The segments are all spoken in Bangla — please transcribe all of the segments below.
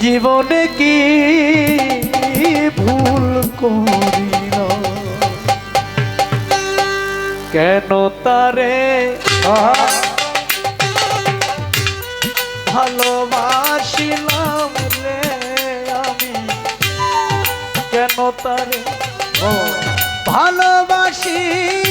জীবনে কি ভুল করিল? কেন তারে ভালোবাসিলাম রে আমি? কেন তারে ভালোবাসিলাম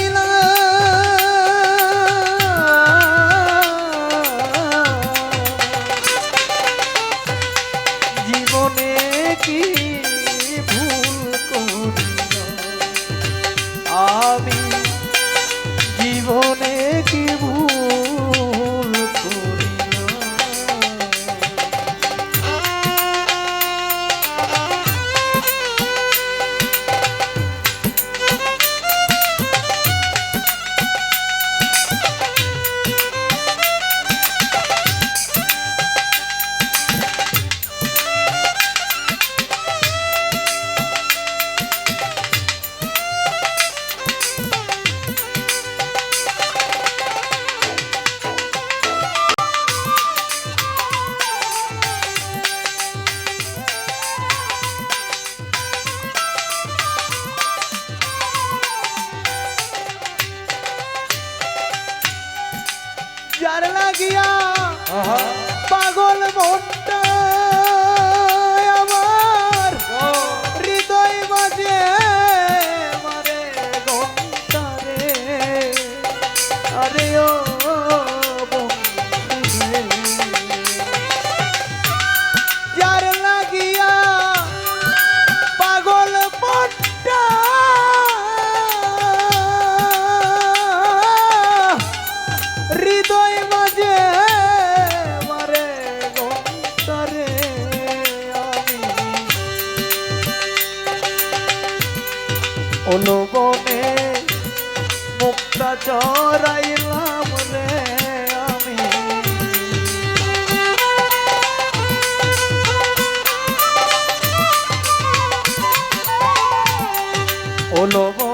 পাগল মনটা অনুবনে মুক্তা চড়াইলাম রে আমি। অনুবনে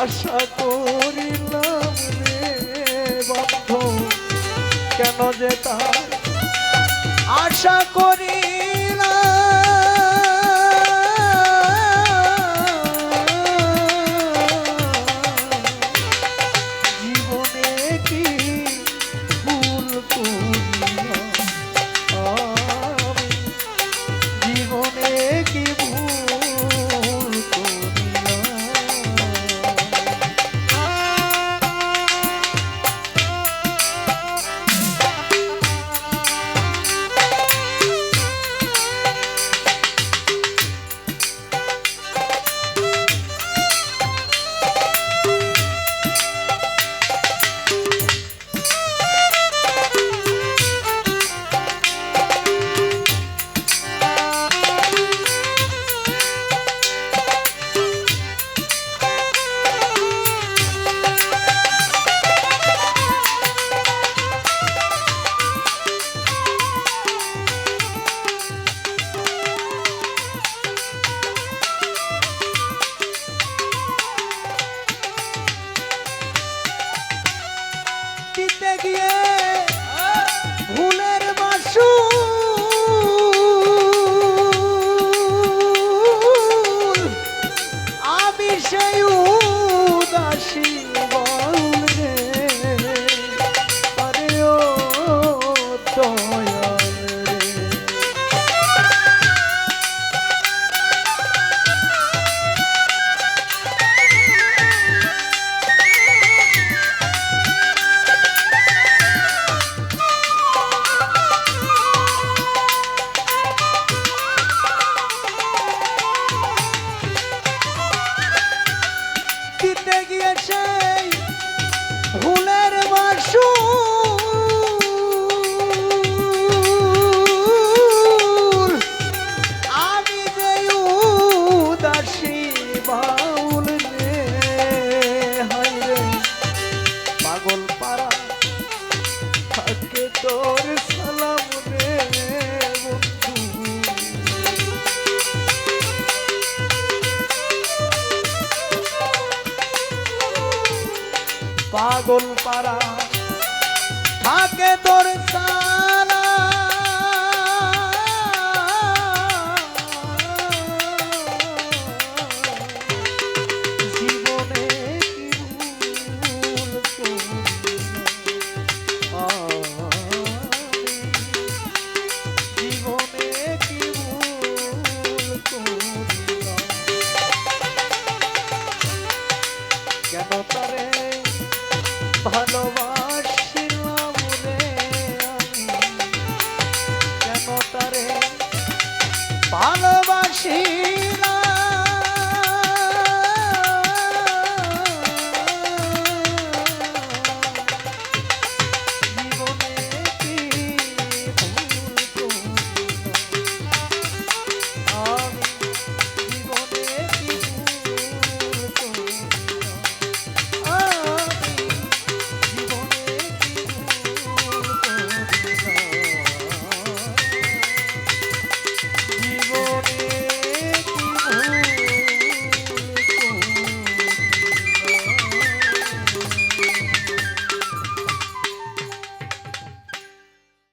আশা করিলাম রে বন্ধু কেন যে তার আশা করি Kid Nagy পাগল পাড়া। থাকে তোর সার